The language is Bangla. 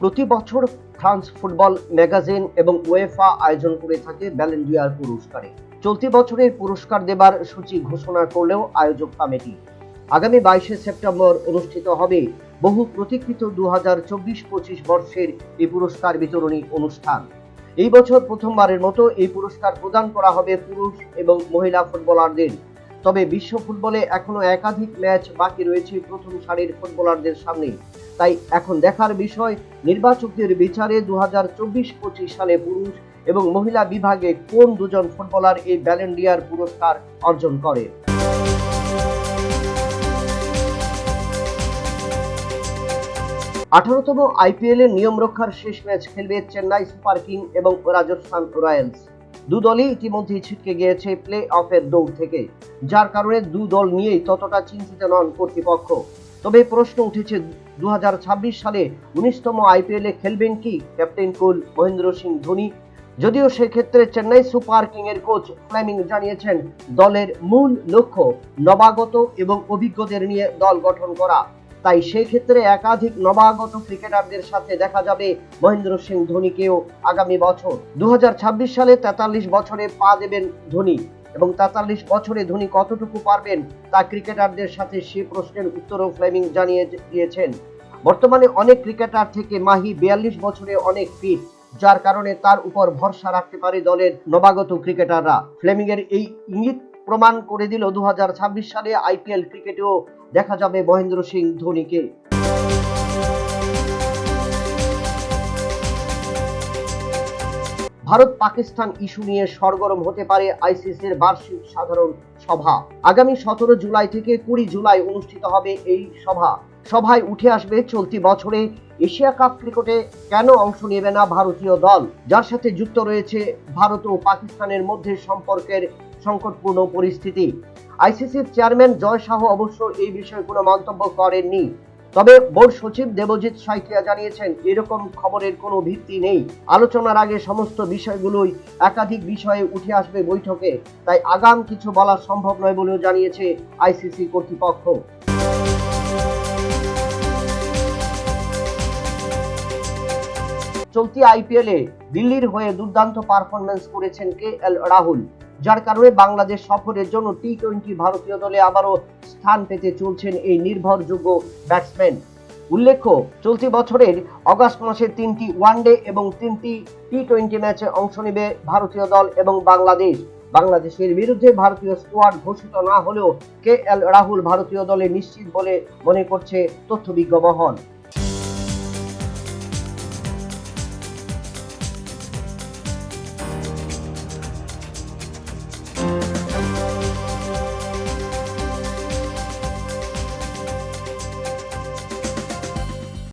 প্রতি বছর ফ্রান্স ফুটবল ম্যাগাজিন এবং ওয়েফা আয়োজন করে থাকে ব্যালেন্ডিয়ার পুরস্কারে। চলতি বছরের পুরস্কার দেবার সূচি ঘোষণা করলেও আয়োজক কমিটি। আগামী বাইশে সেপ্টেম্বর অনুষ্ঠিত হবে বহু প্রতীক্ষিত দু হাজার চব্বিশ পঁচিশ বর্ষের এই পুরস্কার বিতরণী অনুষ্ঠান। এই বছর প্রথমবারের মতো এই পুরস্কার প্রদান করা হবে পুরুষ এবং মহিলা ফুটবলারদের। তবে বিশ্ব ফুটবলে এখনও একাধিক ম্যাচ বাকি রয়েছে প্রথম সারির ফুটবলারদের সামনে। তাই এখন দেখার বিষয়, নির্বাচকদের বিচারে দু হাজার চব্বিশ পঁচিশ সালে পুরুষ এবং মহিলা বিভাগে কোন দুজন ফুটবলার এই ব্যালেন্ডিয়ার পুরস্কার অর্জন করে? আঠারোতম আইপিএল এর নিয়ম রক্ষার শেষ ম্যাচ খেলবে চেন্নাই সুপার কিং এবং রাজস্থান রয়্যালস। দু দলই ইতিমধ্যেই ছিটকে গিয়েছে প্লে অফের দৌড় থেকে, যার কারণে দু দল নিয়েই ততটা চিন্তিত নন কর্তৃপক্ষ। তবে প্রশ্ন উঠেছে দু হাজার ছাব্বিশ সালে উনিশতম আইপিএল খেলবেন কি? Captain cool Mahendra Singh Dhoni. যদিও সেক্ষেত্রে চেন্নাই সুপার কিং এর কোচ ফ্লেমিং জানিয়েছেন, দলের মূল লক্ষ্য নবাগত এবং অভিজ্ঞদের নিয়ে দল গঠন করা। তাই সেই ক্ষেত্রে একাধিক নবাগত ক্রিকেটারদের সাথে দেখা যাবে মহেন্দ্র সিং ধোনিকেও আগামী বছর। দু হাজার ছাব্বিশ সালে তেতাল্লিশ বছরে পা দেবেন ধোনি। এবং তেতাল্লিশ বছরে ধোনি কতটুকু পারবেন তা ক্রিকেটারদের সাথে সে প্রশ্নের উত্তরও ফ্লেমিং জানিয়ে দিয়েছেন। বর্তমানে অনেক ক্রিকেটার থেকে মাহি বিয়াল্লিশ বছরে অনেক ফিট, যার কারণে তার উপর ভরসা রাখতে পারে দলের নবাগত ক্রিকেটাররা। ফ্লেমিং এর এই ইঙ্গিত প্রমাণ করে দিল দু হাজার ছাব্বিশ সালে আইপিএল ক্রিকেটেও দেখা যাবে মহেন্দ্র সিং ধোনিকে। ভারত পাকিস্তান ইস্যু নিয়ে সরগরম হতে পারে আইসিসির বার্ষিক সাধারণ সভা। আগামী সতেরো জুলাই থেকে কুড়ি জুলাই অনুষ্ঠিত হবে এই সভা। সভায় উঠে আসবে চলতি বছরে এশিয়া কাপ ক্রিকেটে কেন অংশ নেবে না ভারতীয় দল? যার সাথে যুক্ত রয়েছে ভারত ও পাকিস্তানের মধ্যে সম্পর্কের সংকটপূর্ণ পরিস্থিতি। আইসিসির চেয়ারম্যান জয় শাহ অবশ্য এই বিষয়ে কোনো মন্তব্য করেননি। তবে বোর্ড সচিব দেবজিৎ সাইকিয়া জানিয়েছেন, এরকম খবরের কোনো ভিত্তি নেই। আলোচনার আগে সমস্ত বিষয়গুলোই একাধিক বিষয়ে উঠে আসবে বৈঠকে, তাই আগাম কিছু বলা সম্ভব নয় বলেও জানিয়েছে আইসিসি কর্তৃপক্ষ। চলতি আইপিএলে দিল্লির হয়ে দুর্দান্ত পারফরমেন্স করেছেন কে এল রাহুল, যার কারণে বাংলাদেশ সফরের জন্য টি টোয়েন্টি ভারতীয় দলে আবারও স্থান পেতে চলছেন এই নির্ভরযোগ্য ব্যাটসম্যান উল্লেখ্য, চলতি বছরের অগাস্ট মাসে তিনটি ওয়ানডে এবং তিনটি টি টোয়েন্টি ম্যাচে অংশ নেবে ভারতীয় দল এবং বাংলাদেশ। বাংলাদেশের বিরুদ্ধে ভারতীয় স্কোয়াড ঘোষিত না হলেও কে এল রাহুল ভারতীয় দলে নিশ্চিত বলে মনে করছে তথ্যবিজ্ঞ মহল।